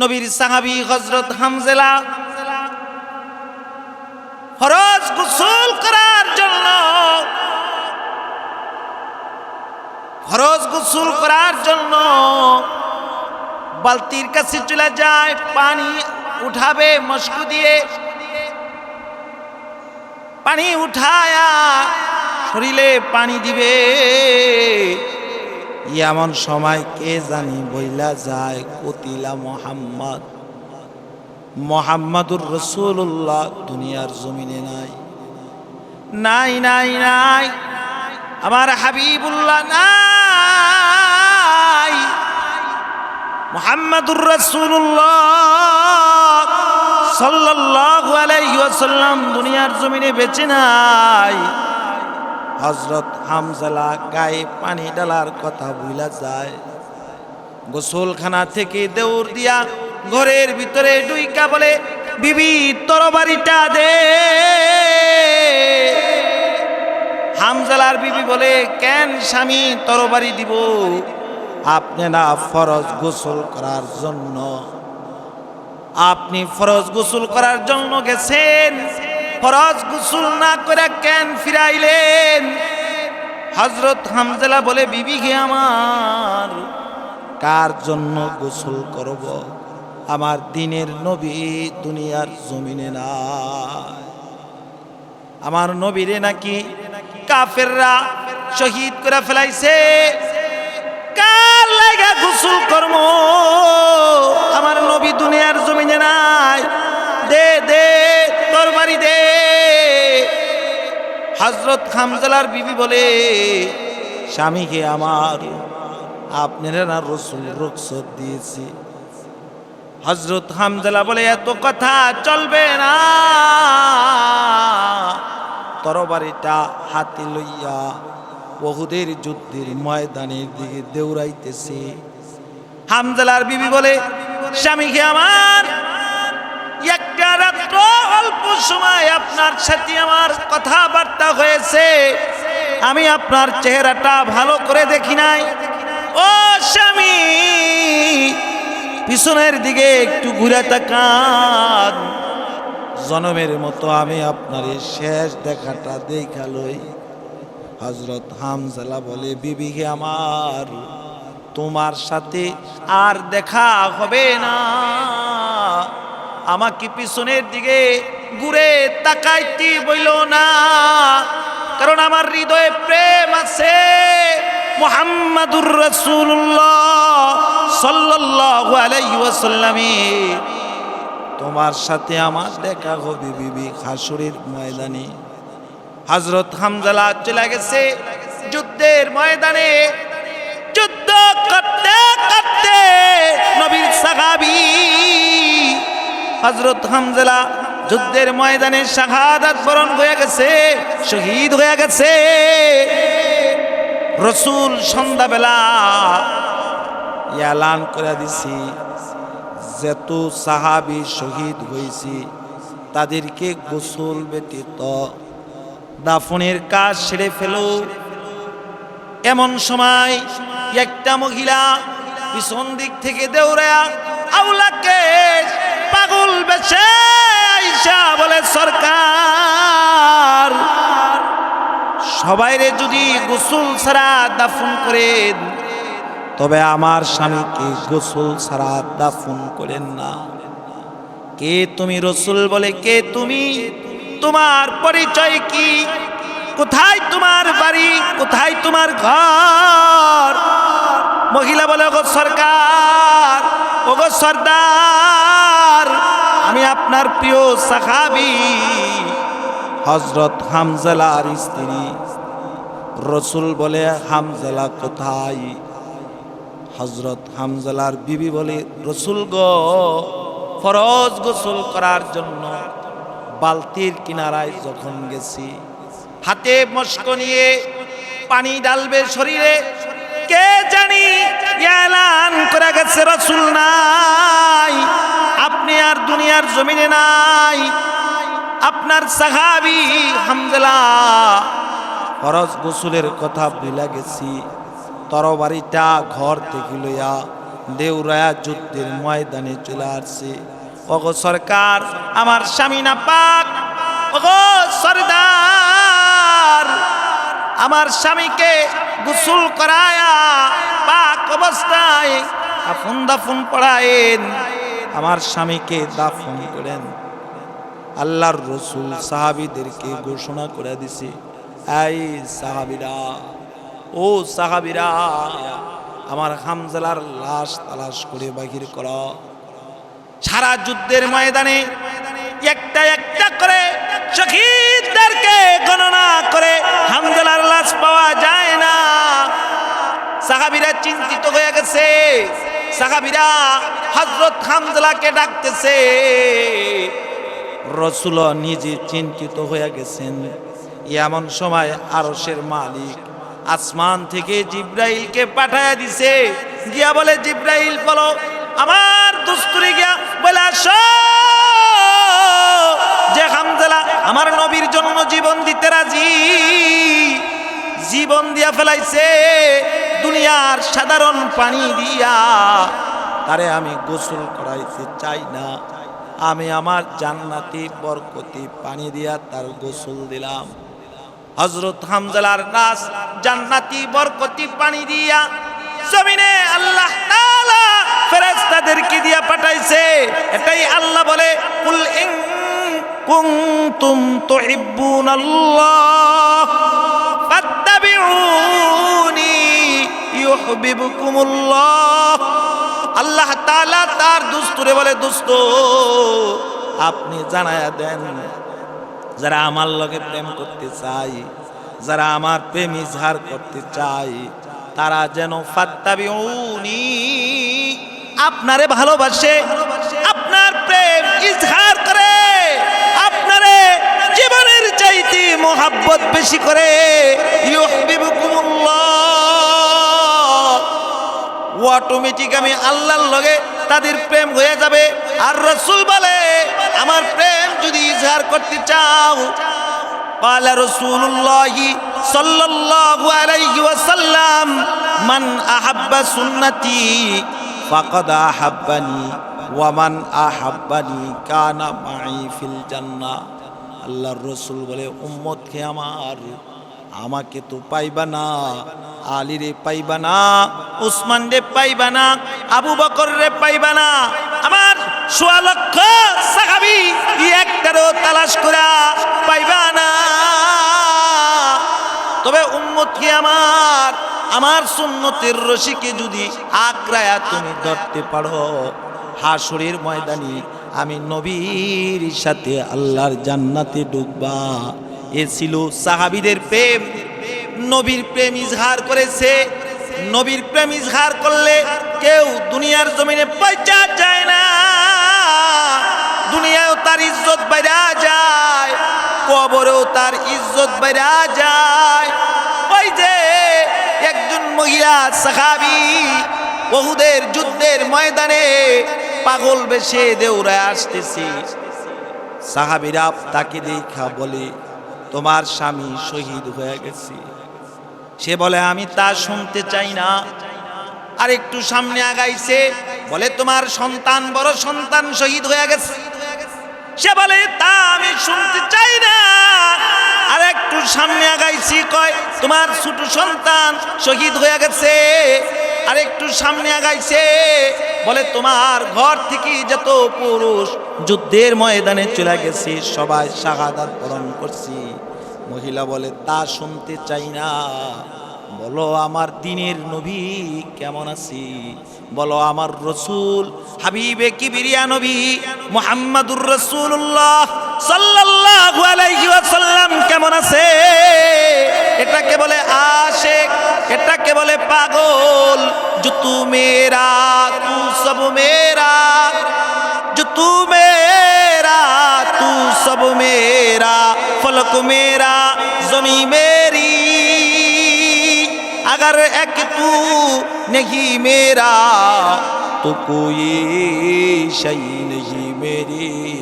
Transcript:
নবীর সাহাবি হজরত হামজেলা ফরজ গোসল করার জন্য, ফরজ গোসল করার জন্য বালতির কাছে চলে যায়, পানি উঠাবে মস্কু দিয়ে। পানি উঠায়া শরীরে পানি দিবে। এমন সময় কে জানি বইলা যায়, কতিলা মোহাম্মদ। মোহাম্মদুর রসুল্লাহ দুনিয়ার জমিনে নাই। নাই নাই নাই, আমার হাবিবুল্লাহ নাই। মোহাম্মদুর রসুল্লাহ সাল্লাল্লাহু আলাইহি ওয়াসাল্লাম দুনিয়ার জমিনে বেঁচে নাই। হজরত হামজালা গায়ে পানি ডালার কথা ভুলা যায়। গোসলখানা থেকে দেউর দিয়া ঘরের ভিতরে ডুইকা বলে, বিবি তরবারিটা দে। হামজালার বিবি বলে, কেন স্বামী তরবারি দিব? আপনি না ফরজ গোসল করার জন্য। আপনি ফরজ গোসল করার জন্য গেছেন? ফরজ গোসল না করে কেন ফিরাইলেন? হজরত হামজালা বলে, বিবি গে আমার, কার জন্য গোসল করব? আমার দিনের নবী দুনিয়ার জমিনে না আমার নবীরে নাকি কাফেররা শহীদ করে ফেলাইছে। কার লাগা গোসল কর্ম আমার নবী দুনিয়ার জমিনে নাই। দে দে, তোর বাড়ি দে। হজরত খামজালার বিবি বলে স্বামীকে আমার? আপনারা না রসুল রুখসত দিয়েছি। হজরত হামজালা বলে, এত কথা চলবে না। তরবারিটা হাতে লইয়া বহুদের যুদ্ধের ময়দানের দিকে দেউরাইতেছে হামজালার বিবি বলে স্বামীকে আমার? রাত্র অল্প সময় আপনার সাথে আমার কথাবার্তা হয়েছে। আমি আপনার চেহারাটা ভালো করে দেখি নাই। ও স্বামী, পিছনের দিকে একটু ঘুরে তাকান। জনমের মতো আমি আপনার এই শেষ দেখাটা দেখালই হজরত হামজালা বলে বিবিকে আমার, তোমার সাথে আর দেখা হবে না। আমাকে পিছনের দিকে ঘুরে তাকাইতে বইল না। কারণ আমার হৃদয়ে প্রেম আছে। মোহাম্মদুর রসুল্লাহ সাল্লাল্লাহু আলাইহি ওয়াসাল্লামে। তোমার সাথে আমার দেখা হবে বিবি খাসুরের ময়দানে। হজরত হামজালা চলে গেছে যুদ্ধের ময়দানে। যুদ্ধ করতে করতে নবীর সাহাবি হজরত হামজালা যুদ্ধের ময়দানে শাহাদাত বরণ হয়ে গেছে, শহীদ হয়ে গেছে। রসুল সন্ধ্যাবেলা এলান করে দিছি, যেত সাহাবি শহীদ হয়েছি তাদেরকে গোসল ব্যতীত দাফনের কাজ সেরে ফেলো। এমন সময় একটা মহিলা পিছন দিক থেকে দেউরা আউলাকে পাগল বেছে আইসা বলে, সরকার সবাইরে যদি গোসল ছাড়া দাফন করেন তবে আমার স্বামীকে গোসল ছাড়া দাফন করেন না। কে তুমি রসুল বলে, কে তুমি? তোমার পরিচয় কি? কোথায় তোমার বাড়ি? কোথায় তোমার ঘর? মহিলা বলে, ওগো সরকার, ওগো সর্দার আমি আপনার প্রিয় সাহাবি হজরত হামজালার স্ত্রী। রসুল বলে, হামজালা কোথায়? হজরত হামজালার বিবি বলে, রসুল গো, ফরজ গোসল করার জন্য বালতির কিনারায় যখন গেছি, হাতে মস্ক নিয়ে পানি ডালবে শরীরে, কে জানি এলান করে গেছে রসুল নাই। আপনি আর দুনিয়ার জমিনে নাই। আপনার সাহাবি হামজলা ফরজ গোসলের কথা ভুলা গেছি। তরবারিটা ঘর থেকে লইয়া দেউরায়া যুদ্ধের ময়দানে চলে আসছে। ওগো সরকার, আমার স্বামী না পাক। ওগো সরদার, আমার স্বামীকে গোসল করায়া পাক অবস্থায় আফুন দাফুন পড়ায়েন। আমার স্বামীকে দাফন করেন। আল্লাহর রসুল সাহাবিদেরকে ঘোষণা করে দিছে, এই সাহাবিরা, ও সাহাবিরা, আমার হামজালার লাশ তালাশ করে বাহির কর। সারা যুদ্ধের ময়দানে একটা একটা করে শহীদদেরকে গণনা করে হামজালার লাশ পাওয়া যায় না। সাহাবিরা চিন্তিত হয়ে গেছে। সাহাবিরা হজরত হামজালাকে ডাকতেছে, রসুল নিজে চিন্তিত হয়ে গেছেন। এমন সময় আরসের মালিক আসমান থেকে জিব্রাইলকে পাঠায়া দিছে। গিয়া বলে, জিব্রাইল, বলো, আমার দুস্তুরি গিয়া বলে, আসো! যে হামজালা আমার নবীর জন্য জীবন দিতে রাজি। জীবন দিয়া ফেলাইছে, দুনিয়ার সাধারণ পানি দিয়া। তারে আমি গোসল করাইতে চাই না। আমি আমার জান্নাতি বরকতি পানি দিয়া তার গোসল দিলাম। হজরত হামজালার নাস জান্নাতি বরকতি পানি দিয়া জমিনে আল্লাহ তাআলা ফেরেশতাদেরকে দিয়া পাঠাইছে। এটাই আল্লাহ বলে, কুল ইন কুনতুম তুহিব্বুনাল্লাহ ফাত্তাবিউনি ইউহিব্বুকুমুল্লাহ। আল্লাহ তালা তার দুস্তুরে বলে, দুস্ত, আপনি জানায়া দেন, যারা আমার লগে প্রেম করতে চাই যারা আমার প্রেম ইজহার করতে চাই তারা যেন ফাত্তাবিউনি, আপনারে ভালোবাসে, আপনার প্রেম ইজহার করে। ইউহিব্বুকুমুল্লাহ অটোমেটিক আমি আল্লাহর লগে তাদের প্রেম হয়ে যাবে আর রসুল বলে আমার প্রেম যদি ইজহার করতে চাও قال رسول الله صلى الله عليه وسلم من أحب سنتي فقد أحبني ومن أحبني كان معي في الجنة আল্লাহর রসুল বলে উম্মত কে আমার আমাকে তো পাইবা না আলী রে পাইবা না উসমান রে পাইবা না, আবু বকর রে পাইবা না। আমার সোয়া লক্ষ সাহাবি একটারও তালাশ করা পাইবা না। তবে উম্মত কি আমার আমার সুন্নতের রশিকে যদি আগ্রায়া তুমি ধরতে পারো হাসুরের ময়দানি আমি নবীর সাথে আল্লাহর জান্নাতে ডুববা এ ছিল সাহাবিদের প্রেম। নবীর প্রেম ইজহার করেছে। নবীর প্রেম ইজহার করলে কেউ দুনিয়ার জমিনে পয়সা যায় না। দুনিয়াও তার ইজ্জত বাইরা যায়, কবরেও তার ইজ্জত বাইরা যায়। ওই যে একজন মহিলা সাহাবি বহুদের যুদ্ধের ময়দানে পাগল বেশে দেউরায় আসতেছে। সাহাবিরা তাকে দেখা বলে তোমার স্বামী শহীদ হয়ে গেছে। সে বলে, আমি তা শুনতে চাই না। আর একটু সামনে আগাইছে, বলে, তোমার সন্তান বড় সন্তান শহীদ হয়ে গেছে। সে বলে, তা আমি শুনতে চাই না। আর একটু সামনে আগাইছি, কয়, তোমার ছোট সন্তান শহীদ হয়ে গেছে। আর একটু সামনে আগাইছে, বলে, তোমার ঘর থেকে যত পুরুষ যুদ্ধের ময়দানে চলে গেছে, সবাই শাহাদাত বরণ করছি। মহিলা বলে, তা শুনতে চাই না। বলো, আমার দিনের নবী কেমন আছি? বলো, আমার রসুল হাবিবে কি বিরিয়া নবী মোহাম্মদুর রসুল্লাহ সাল্লাল্লাহু আলাইহি ওয়াসাল্লাম কেমন আছে? এটাকে বলে আশেক, এটাকে বলে পাগল। জুতু মেরা তু সব মেরা सब मेरा फलक मेरा जमी मेरी अगर एक तू नहीं मेरा तो कोई शई नहीं मेरी